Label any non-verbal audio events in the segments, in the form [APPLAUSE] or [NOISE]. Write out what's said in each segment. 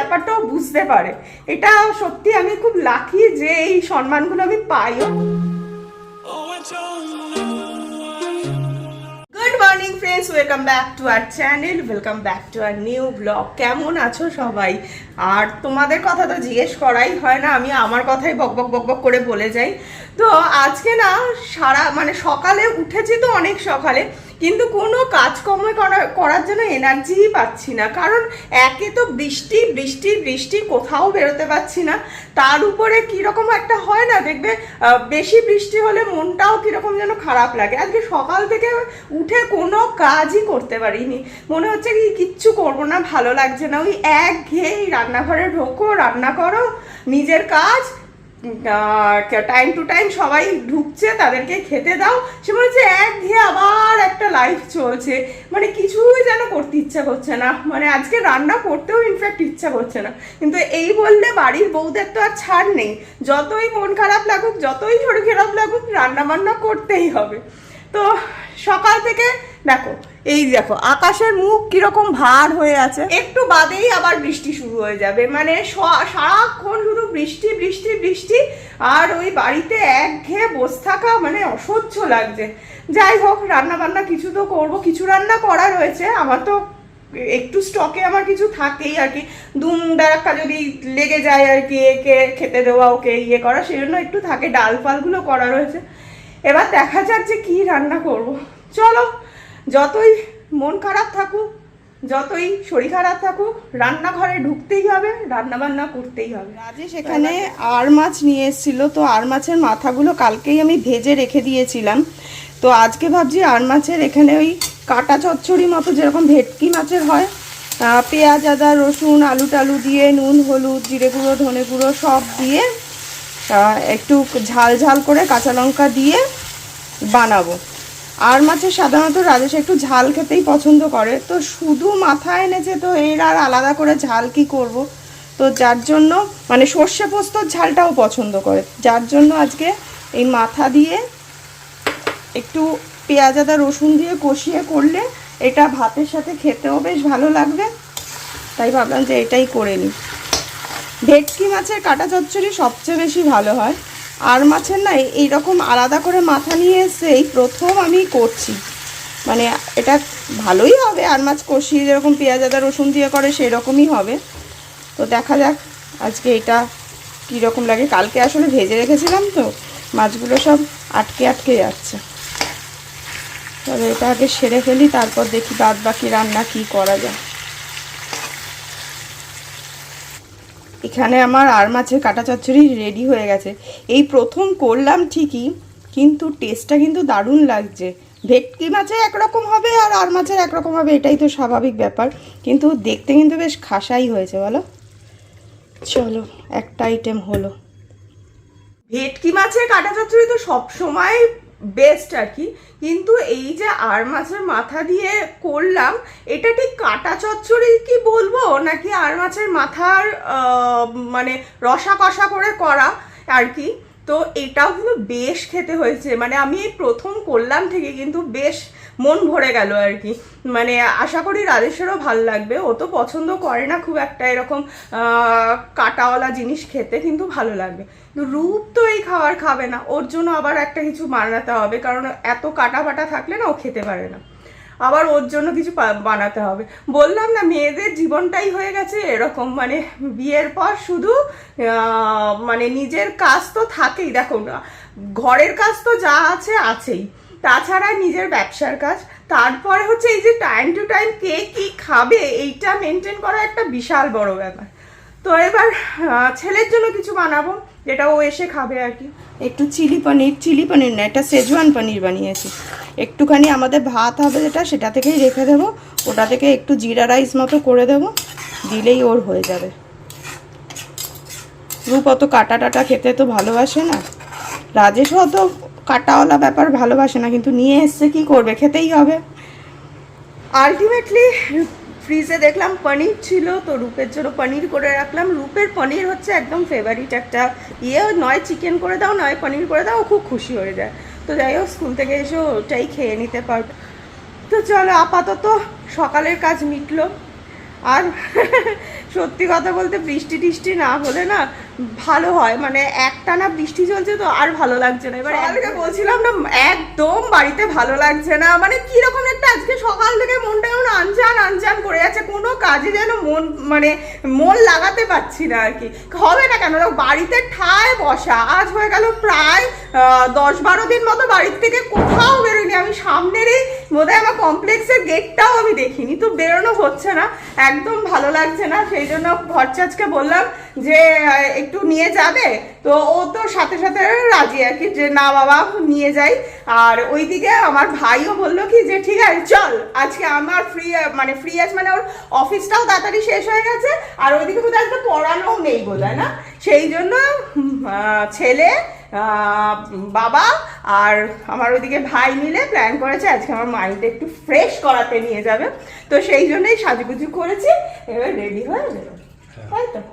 ব্যাপারটাও বুঝতে পারে। এটা সত্যি আমি খুব লাকি যে এই সম্মানগুলো আমি পাইও। Good morning friends welcome back to our channel welcome back to our new blog কেমন আছো সবাই? আর তোমাদের কথা তো জিজ্ঞেস করাই হয় না আমি আমার কথাই বক বক বক করে বলে যাই। তো আজকে না সারা মানে সকালে উঠেছি তো অনেক সকালে কিন্তু কোনো কাজকর্ম করা- করার জন্য এনার্জিই পাচ্ছি না। কারণ একে তো বৃষ্টি বৃষ্টি বৃষ্টি কোথাও বেরোতে পারছি না। তার উপরে কীরকম একটা হয় না, দেখবে বেশি বৃষ্টি হলে মনটাও কীরকম যেন খারাপ লাগে। আজকে সকাল থেকে উঠে কোনো কাজই করতে পারিনি। মনে হচ্ছে কি কিচ্ছু করব না, ভালো লাগছে না। ওই এক ঘেয়েই রান্নাঘরে ঢোকো, রান্না করো, নিজের কাজ টাইম টু টাইম সবাই ঢুকছে, তাদেরকে খেতে দাও। সে হচ্ছে এক ঘেয়ে আবার একটা লাইফ চলছে। মানে কিছুই যেন করতে ইচ্ছা করছে না। মানে আজকে রান্না করতেও ইনফ্যাক্ট ইচ্ছা করছে না। কিন্তু এই বললে বাড়ির বউদের তো আর ছাড় নেই। যতই মন খারাপ লাগুক, যতই শরীর খারাপ লাগুক রান্না বান্না করতেই হবে। তো সকাল থেকে, দেখো এই দেখো, আকাশের মুখ কীরকম ভার হয়ে আছে। একটু বাদেই আবার বৃষ্টি শুরু হয়ে যাবে। মানে সারাক্ষণ শুধু বৃষ্টি বৃষ্টি বৃষ্টি, আর ওই বাড়িতে এক ঘেয়ে বসে থাকা মানে অসহ্য লাগছে। যাই হোক রান্না বান্না কিছু তো করব, কিছু রান্না করা রয়েছে। আমার তো একটু স্টকে আমার কিছু থাকেই আর কি। দুম ডাক্কা যদি লেগে যায় আর কি, একে খেতে দেওয়া, ওকে ইয়ে করা সেই জন্য একটু থাকে। ডাল ফালগুলো করা রয়েছে। এবার দেখা যাক যে কি রান্না করব। চলো যতই মন খারাপ থাকুক, যতই শরীর খারাপ থাকুক, রান্নাঘরে ঢুকতেই হবে রান্না বান্না করতেই হবে। রাজেশ, এখানে আর মাছ নিয়ে এসেছিল, তো আর মাছের মাথাগুলো কালকেই আমি ভেজে রেখে দিয়েছিলাম। তো আজকে ভাবছি আর মাছের এখানে ওই কাটা চচ্চড়ি মতো যেরকম ভেটকি মাছের হয় পেঁয়াজ, আদা, রসুন, আলু টালু দিয়ে, নুন, হলুদ, জিরে গুঁড়ো, ধনে গুঁড়ো সব দিয়ে একটু ঝাল ঝাল করে কাঁচা লঙ্কা দিয়ে বানাবো। আর মাছের সাধারণত রাজেশ একটু ঝাল খেতেই পছন্দ করে। তো শুধু মাথা এনেছে, তো এর আর আলাদা করে ঝাল কি করব? তো যার জন্য মানে সর্ষে পোস্তর ঝালটাও পছন্দ করে। যার জন্য আজকে এই মাথা দিয়ে একটু পেঁয়াজ, আদা, রসুন দিয়ে কষিয়ে করলে এটা ভাতের সাথে খেতেও বেশ ভালো লাগবে। তাই ভাবলাম যে এটাই করে নিই। ভেটকি মাছের কাটা চচ্চড়ি সবচেয়ে বেশি ভালো হয়। আর মাছের না এইরকম আলাদা করে মাথা নিয়ে এসে এই প্রথম আমি করছি। মানে এটা ভালোই হবে, আর মাছ কষিয়ে যেরকম পেঁয়াজ, আদা, রসুন দিয়ে করে সেরকমই হবে। তো দেখা যাক আজকে এটা কীরকম লাগে। কালকে আসলে ভেজে রেখেছিলাম তো, মাছগুলো সব আটকে আটকে যাচ্ছে। তবে এটা আগে সেরে ফেলি, তারপর দেখি বাদ বাকি রান্না কি করা যায়। এখানে আমার আর মাছের কাটা চচ্চড়ি রেডি হয়ে গেছে। এই প্রথম করলাম ঠিকই, কিন্তু টেস্টটা কিন্তু দারুণ লাগছে। ভেটকি মাছে একরকম হবে আর আর মাছের একরকম হবে, এটাই তো স্বাভাবিক ব্যাপার। কিন্তু দেখতে কিন্তু বেশ খাসাই হয়েছে, বলো? চলো, একটা আইটেম হলো। ভেটকি মাছের কাটা চচ্চড়ি তো সব সময় বেস্ট আর কি। কিন্তু এই যে আর মাছের মাথা দিয়ে করলাম, এটা ঠিক কাটা চচ্চড়ি কি বলব? নাকি আর মাছের মাথার মানে রসা কষা করে করা আর কি? তো এটাও কিন্তু বেশ খেতে হয়েছে। মানে আমি এই প্রথম করলাম থেকে কিন্তু বেশ মন ভরে গেল আর কি। মানে আশা করি রাজেশেরও ভালো লাগবে। ও তো পছন্দ করে না খুব একটা এরকম কাটাওয়ালা জিনিস খেতে, কিন্তু ভালো লাগবে। রূপ তো এই খাবার খাবে না। ওর জন্য আবার একটা কিছু বানাতে হবে, কারণ এত কাটা বাটা থাকলে না ও খেতে পারে না। আবার ওর জন্য কিছু বানাতে হবে। বললাম না, মেয়েদের জীবনটাই হয়ে গেছে এরকম। মানে বিয়ের পর শুধু মানে নিজের কাজ তো থাকেই। দেখো না ঘরের কাজ তো যা আছে, আছেই। তাছাড়া নিজের ব্যবসার কাজ। তারপরে হচ্ছে এই যে টাইম টু টাইম কে কি খাবে, এইটা মেনটেন করা একটা বিশাল বড় ব্যাপার। তো এবার ছেলের জন্য কিছু বানাবো, যেটা ও এসে খাবে আর কি। একটু চিলি পনির চিলি পনির না এটা সেজওয়ান পনির বানিয়েছি। একটুখানি আমাদের ভাত হবে যেটা, সেটা থেকেই রেখে দেবো। ওটা থেকে একটু জিরা রাইস মতো করে দেবো, দিলেই ওর হয়ে যাবে। রূপ অত কাটা টাটা খেতে তো ভালোবাসে না। রাজেশও অত কাটাওয়ালা ব্যাপার ভালোবাসে না, কিন্তু নিয়ে এসছে কি করবে? খেতেই হবে। আলটিমেটলি ফ্রিজে দেখলাম পনির ছিল, তো রূপের জন্য পনির করে রাখলাম। রূপের পনির হচ্ছে একদম ফেভারিট একটা ইয়ে। নয় চিকেন করে দাও, নয় পনির করে দাও খুব খুশি হয়ে যায়। তো যাই হোক স্কুল থেকে এসে ওটাই খেয়ে নিতে পারবে। তো চলো, আপাতত সকালের কাজ মিটলো। আর সত্যি কথা বলতে বৃষ্টি টিষ্টি না হলে না ভালো হয়। মানে একটানা বৃষ্টি চলছে তো আর ভালো লাগছে না। এবার কালকে বলছিলাম না একদম বাড়িতে ভালো লাগছে না। মানে কীরকম একটা আজকে সকাল থেকে মনটা কেমন আনজান আনজান করে যাচ্ছে। কোনো কাজে যেন মন মানে মন লাগাতে পারছি না আর কি। হবে না কেন? বাড়িতে ঠায় বসা। আজ হয়ে গেল প্রায় দশ বারো দিন মতো বাড়ির থেকে কোথাও বেরোয়নি। আমি সামনেরই বোধহয় আমার কমপ্লেক্সের গেটটাও আমি দেখিনি। তো বেরোনো হচ্ছে না। একদম ভালো লাগছে না, সেই জন্য ভরচাজকে বললাম যে একটু নিয়ে যাবে? তো ও তো সাথে সাথে রাজি আর কি, যে না বাবা, নিয়ে যাই। আর ওইদিকে আমার ভাইও বলল কি যে, ঠিক আছে, চল, আজকে আমার ফ্রি মানে ফ্রি আছে মানে ওর অফিসটাও তাড়াতাড়ি শেষ হয়ে গেছে, আর ওইদিকে বোধহয় আজকে পড়ানোও নেই বোধহয়, না? সেই জন্য ছেলে বাবা আর আমার ওইদিকে ভাই মিলে প্ল্যান করেছে আজকে আমার মাইন্ডটা একটু ফ্রেশ করাতে নিয়ে যাবে। তো সেই জন্যই সাজুগুজু করেছি এবার রেডি হয়ে যাবে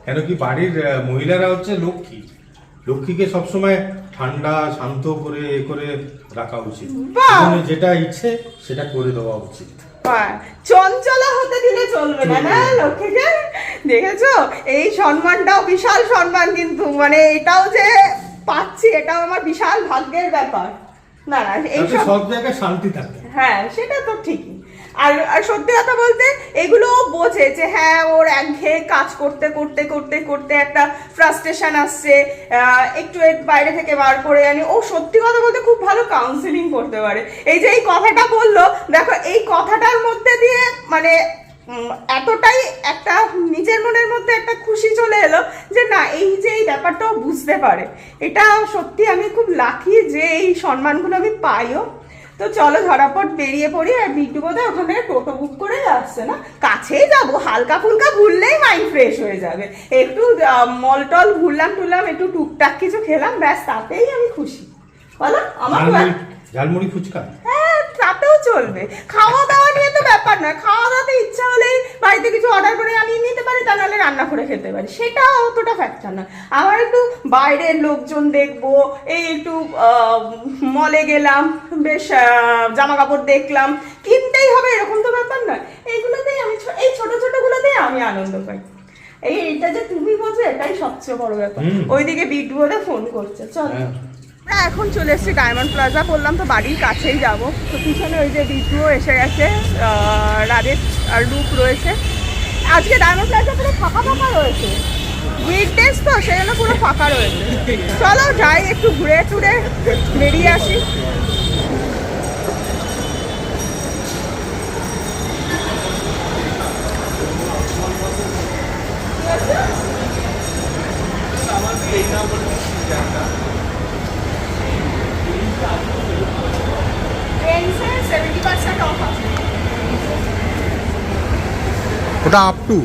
কেন কি বাড়ির মহিলারা হচ্ছে লক্ষ্মী। লক্ষ্মীকে সবসময় ঠান্ডা শান্ত করে এ করে রাখা উচিত! যেটা ইচ্ছে সেটা করে দেওয়া উচিত। হ্যাঁ, চঞ্চলা হতে দিলে চলবে না না। লক্ষ্মীকে? দেখেছ? এই সম্মানটাও বিশাল সম্মান কিন্তু মানে এটাও যে পাচ্ছি এটাও আমার বিশাল ভাগ্যের ব্যাপার। না না এইসব সব জায়গায় শান্তি থাকে। হ্যাঁ সেটা তো ঠিকই। আর আর সত্যি কথা বলতে এগুলো বোঝে যে হ্যাঁ ওর একঘেয়ে কাজ করতে করতে করতে করতে একটা ফ্রাস্ট্রেশন আসছে একটু বাইরে থেকে বার করে আনি। ও সত্যি কথা বলতে খুব ভালো কাউন্সিলিং করতে পারে। এই যে এই কথাটা বলল দেখো এই কথাটার মধ্যে দিয়ে মানে এতটাই একটা নিজের মনের মধ্যে একটা খুশি চলে এলো যে না এই যে এই ব্যাপারটাও বুঝতে পারে। এটা সত্যি আমি খুব লাকি যে এই সম্মানগুলো আমি পাইও। তো চলো ঝরাপট বেরিয়ে পড়ি আর বিট্টু বোধহয় ওখানে টোটো বুক করে আসছে না? কাছেই যাব হালকা ফুলকা ঘুরলেই মাইন্ড ফ্রেশ হয়ে যাবে। একটু মল টল ঘুরলাম টুরলাম একটু টুকটাক কিছু খেলাম ব্যাস তাতেই আমি খুশি। বলো আমার ঝালমুড়ি ফুচকা? হ্যাঁ তাতেও চলবে। খাওয়া দাওয়া নিয়ে তো ব্যাপার নয়। খাওয়া দাওয়াতে ইচ্ছা হলেই বাড়িতে কিছু অর্ডার করে আনিয়ে নিতে পারি তা নাহলে রান্না করে খেতে পারি। সেটা অতটা ফ্যাক্টর না আমার একটু বাইরের লোকজন দেখব এই একটু মলে গেলাম বেশ জামা কাপড় দেখলাম। কিনতেই হবে এরকম তো ব্যাপার নয়। এইগুলোতেই আমি এই ছোট ছোটগুলোতেই আমি আনন্দ পাই। এই এটা যে তুমি বোঝো এটাই সবচেয়ে বড় ব্যাপার। ওইদিকে বিটু বলে ফোন করছে। চল। হ্যাঁ। আমরা এখন চলে এসেছি ডায়মন্ড প্লাজা বললাম তো বাড়ির কাছেই যাব। তো পিছনে ওই যে বিটুও এসে গেছে রাজেশ আর রূপ রয়েছে। আজকে ডায়মন্ড প্লাজা পুরো ফাঁকা ফাঁকা রয়েছে। উইকডেজ তো সেই জন্য পুরো ফাঁকা রয়েছে। চলো যাই একটু ঘুরে টুরে, বেরিয়ে আসি। সেভেন্টি ওটা আপ টু।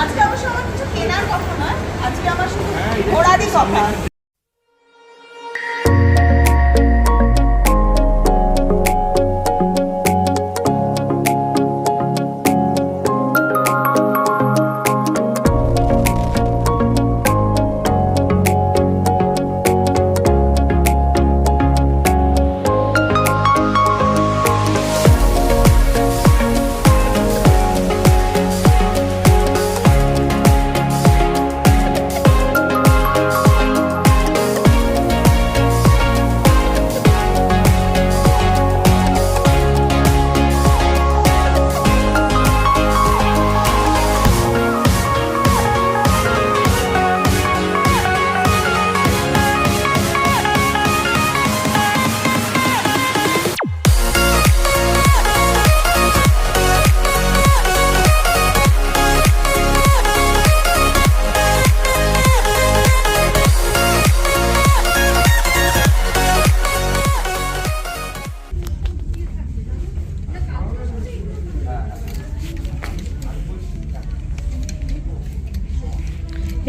আজকে আমার কিছু কেনার কথা নয় আজকে আমার শুধু ঘোরারই কথা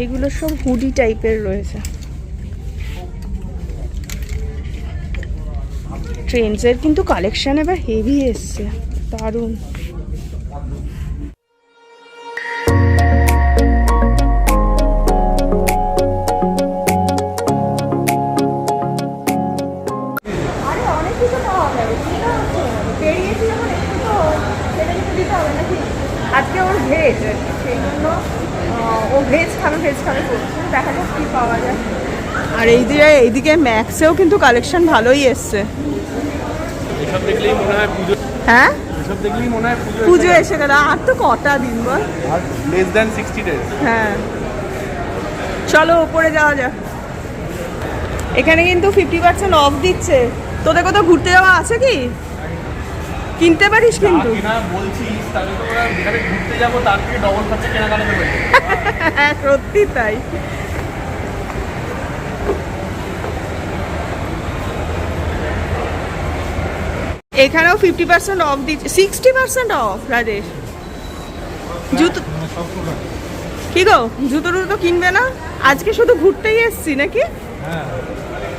এগুলো সব হুডি টাইপের রয়েছে। ট্রেন্ডসের কিন্তু কালেকশন এবার হেভি এসছে। দারুণ। আজকে ওর ভেজ। সেই জন্য ও ভেজ খাবে ভেজ খাবে দেখা যাক কী পাওয়া যায়। আর এইদিকে এইদিকে ম্যাক্সেও কিন্তু কালেকশন ভালোই এসছে। এসব দেখলেই মনে হয় পুজো হ্যাঁ? এসব দেখলেই মনে হয় পুজো পুজো এসে গেল। আর তো কটা দিন বল। আর লেস দ্যান সিক্সটি ডেজ হ্যাঁ। চলো ওপরে যাওয়া যাক। এখানে কিন্তু ফিফটি পার্সেন্ট অফ দিচ্ছে। তোদের কোথাও ঘুরতে যাওয়া আছে কি? কিনতে পারিস কিন্তু। হ্যাঁ [LAUGHS] সত্যি তাই। এখানেও ফিফটি পার্সেন্ট অফ দিচ্ছে সিক্সটি পার্সেন্ট অফ রাজেশ। জুতো মানে সব প্রকার কি গো জুতো টুতো কিনবে না? আজকে শুধু ঘুরতেই এসছি নাকি? হ্যাঁ।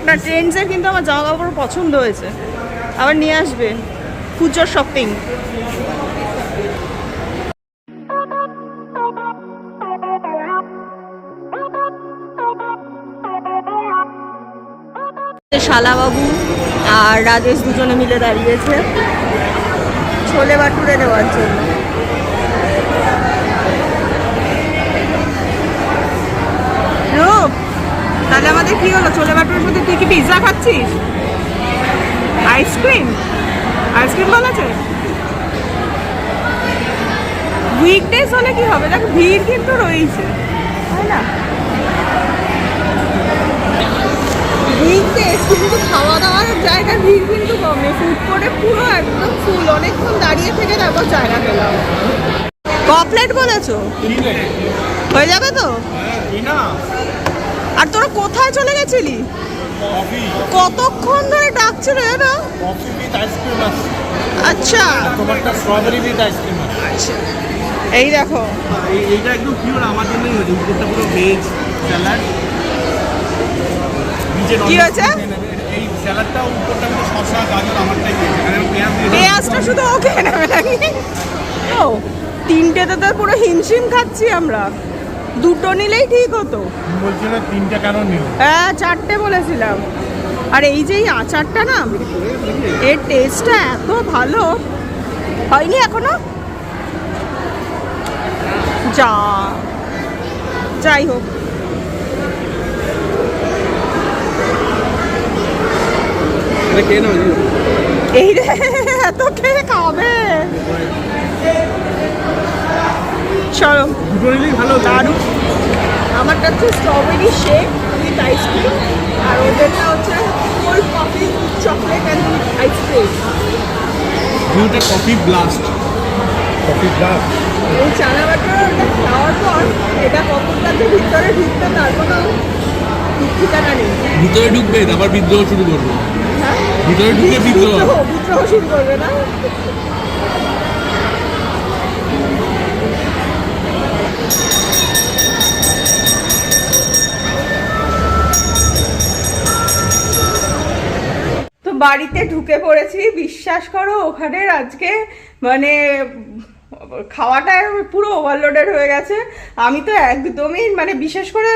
না ট্রেন্ডসের কিন্তু আমার জামা কাপড় পছন্দ হয়েছে। আবার নিয়ে আসবে। পুজোর শপিং। শালাবাবু আর রাজেশ দুজনে মিলে দাঁড়িয়েছে। ছোলে বাটুরে দেওয়ার জন্য। রূপ তাহলে আমাদের কি হলো? ছোলে বাটুরের সাথে তুই কি পিৎজা খাচ্ছিস? আইসক্রিম আইসক্রিম বলা আছে উইকডেজ হলে কি হবে? দেখ ভিড় কিন্তু রয়েছে তাই না? উইকডেজ কিন্তু খাওয়া দাওয়ার জায়গার ভিড় কিন্তু কমে। ফুড কোর্টে পুরো একদম ফুল অনেকক্ষণ দাঁড়িয়ে থেকে তারপর জায়গা পেলাম। কপলেট বলেছ? হয়ে যাবে তো? না। আর তোরা কোথায় চলে গেছিলি? কতক্ষণ ধরে ডাকছিল না কফি উইথ আইসক্রিম আছে। আচ্ছা। তোমারটা স্ট্রবেরি উইথ আইসক্রিম আছে। আচ্ছা। এই দেখো। এই- এইটা একদম পিওর আমার জন্যই হয়েছে। উপরটা পুরো ভেজ স্যালাড কি হয়েছে? এই স্যালাডটা উপরটা পুরো শসা গাজর আমারটাই হয়েছে এখানে পেঁয়াজ পেঁয়াজটা শুধু ওকে নেবে নাকি? ও তিনটেতে তো পুরো হিমশিম খাচ্ছি আমরা। দুটো নিলেই ঠিক হতো। বলছিল তিনটা কেন নিও? হ্যাঁ চারটে বলেছিলাম। আর এই যে এই আচারটা না এর টেস্টটা এত ভালো। হয়নি এখনও? যা যাই হোক। এই রে এত খেয়ে খাবে? নিলেই ভালো দারুণ। আমারটা হচ্ছে strawberry shake with ice cream আর ওদেরটা হচ্ছে cold coffee chocolate and ice cream দুটো কফি ব্লাস্ট কফি গ্লাস এই চানা বাটারটা খাওয়ার পর এটা কতটা যে ভিতরে ঢুকতে তার কোনো ঠিক ঠিকানা নেই। ভিতরে ঢুকবে আবার বিদ্রোহ শুরু করবে। হ্যাঁ? ভিতরে ঢুকে বিদ্রোহ। বিদ্রোহ বিদ্রোহ শুরু করবে না? বাড়িতে ঢুকে পড়েছি। বিশ্বাস করো, ওখানে আজকে মানে খাওয়াটা পুরো ওভারলোডেড হয়ে গেছে। আমি তো একদমই মানে বিশেষ করে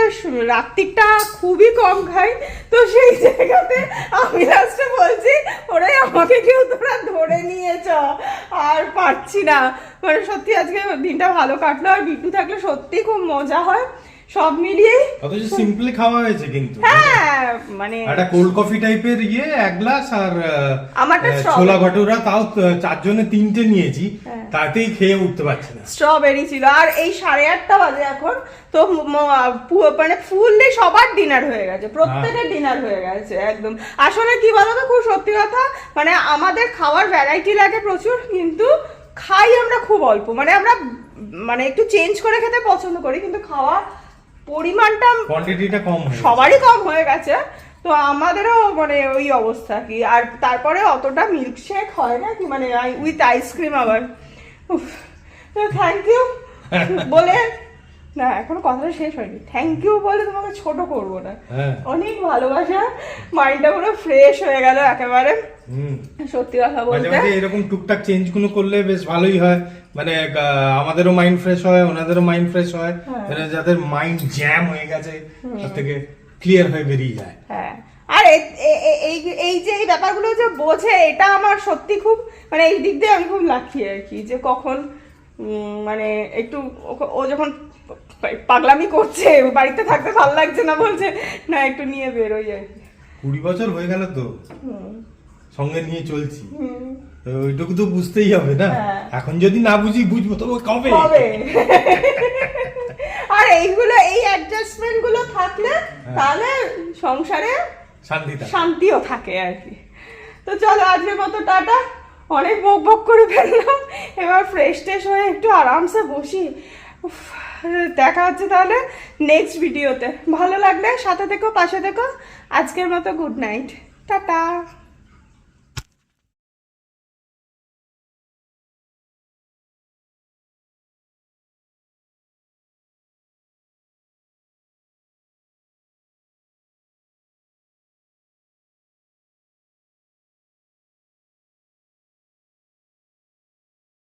রাত্রিটা খুবই কম খাই। তো সেই জায়গাতে আমি লাস্টে বলছি ওরাই আমাকে কেউ তোরা ধরে নিয়ে চ আর পারছি না। মানে সত্যি আজকে দিনটা ভালো কাটলো। আর বিট্টু থাকলে সত্যি খুব মজা হয়। সব মিলিয়ে অথচ সিম্পলি খাওয়া হয়েছে কিন্তু। হ্যাঁ মানে একটা কোল্ড কফি টাইপের ইয়ে এক গ্লাস আর আমারটা ছোলা ভটুরা তাও চারজনে তিনটে নিয়েছি হ্যাঁ। তাতেই খেয়ে উঠতে পারছি না। স্ট্রবেরি ছিল। আর এই সাড়ে আটটা বাজে এখন তো মানে ফুললি সবার ডিনার হয়ে গেছে প্রত্যেকের ডিনার হয়ে গেছে একদম। আসলে কি বলতো খুব সত্যি কথা মানে আমাদের খাওয়ার ভ্যারাইটি লাগে প্রচুর কিন্তু খাই আমরা খুব অল্প। মানে আমরা মানে একটু চেঞ্জ করে খেতে পছন্দ করি কিন্তু খাওয়া পরিমাণটা কোয়ান্টিটিটা কম সবারই কম হয়ে গেছে। তো আমাদেরও মানে ওই অবস্থা কি। আর তারপরে অতটা মিল্কশেক হয় না কি মানে উইথ আইসক্রিম আবার। থ্যাংক ইউ [LAUGHS] বলে না এখনও কথাটা শেষ হয়নি। থ্যাংক ইউ বলে তোমাকে ছোট করব না। হ্যাঁ। অনেক ভালোবাসা। মাইন্ডটা পুরো ফ্রেশ হয়ে গেল একেবারে। সত্যি কথা বলতে। এরকম টুকটাক চেঞ্জগুলো করলে বেশ ভালোই হয়। মানে আমাদেরও মাইন্ড ফ্রেশ হয় ওনাদেরও মাইন্ড ফ্রেশ হয়। হ্যাঁ। মানে যাদের মাইন্ড জ্যাম হয়ে গেছে তার থেকে ক্লিয়ার হয়ে বেরিয়ে যায়। হ্যাঁ। আর এই এই যে এই ব্যাপারগুলো যে বোঝে এটা আমার সত্যি খুব মানে এই দিক দিয়ে আমি খুব লাকি আর কি যে কখন মানে একটু ও- যখন পাগলামি করছে বাড়িতে থাকতে ভালো লাগছে না বলছে না একটু নিয়ে বেরোই আর কি। কুড়ি বছর হয়ে গেল তো। সঙ্গে নিয়ে চলছি। ওইটুকু তো বুঝতেই হবে না? হ্যাঁ। এখন যদি না বুঝি বুঝব। তো কবে? আর এইগুলো এই অ্যাডজাস্টমেন্টগুলো থাকলে তাহলে সংসারে শান্তিটা শান্তিও থাকে আর কি। তো চলো আজকের মতো টাটা। অনেক বক বক করে ফেললাম এবার ফ্রেশ ট্রেশ হয়ে একটু আরামসে বসি। দেখা হচ্ছে তাহলে নেক্সট ভিডিওতে ভালো লাগলে সাথে থেকো পাশে থেকো। আজকের মতো গুড নাইট টাটা।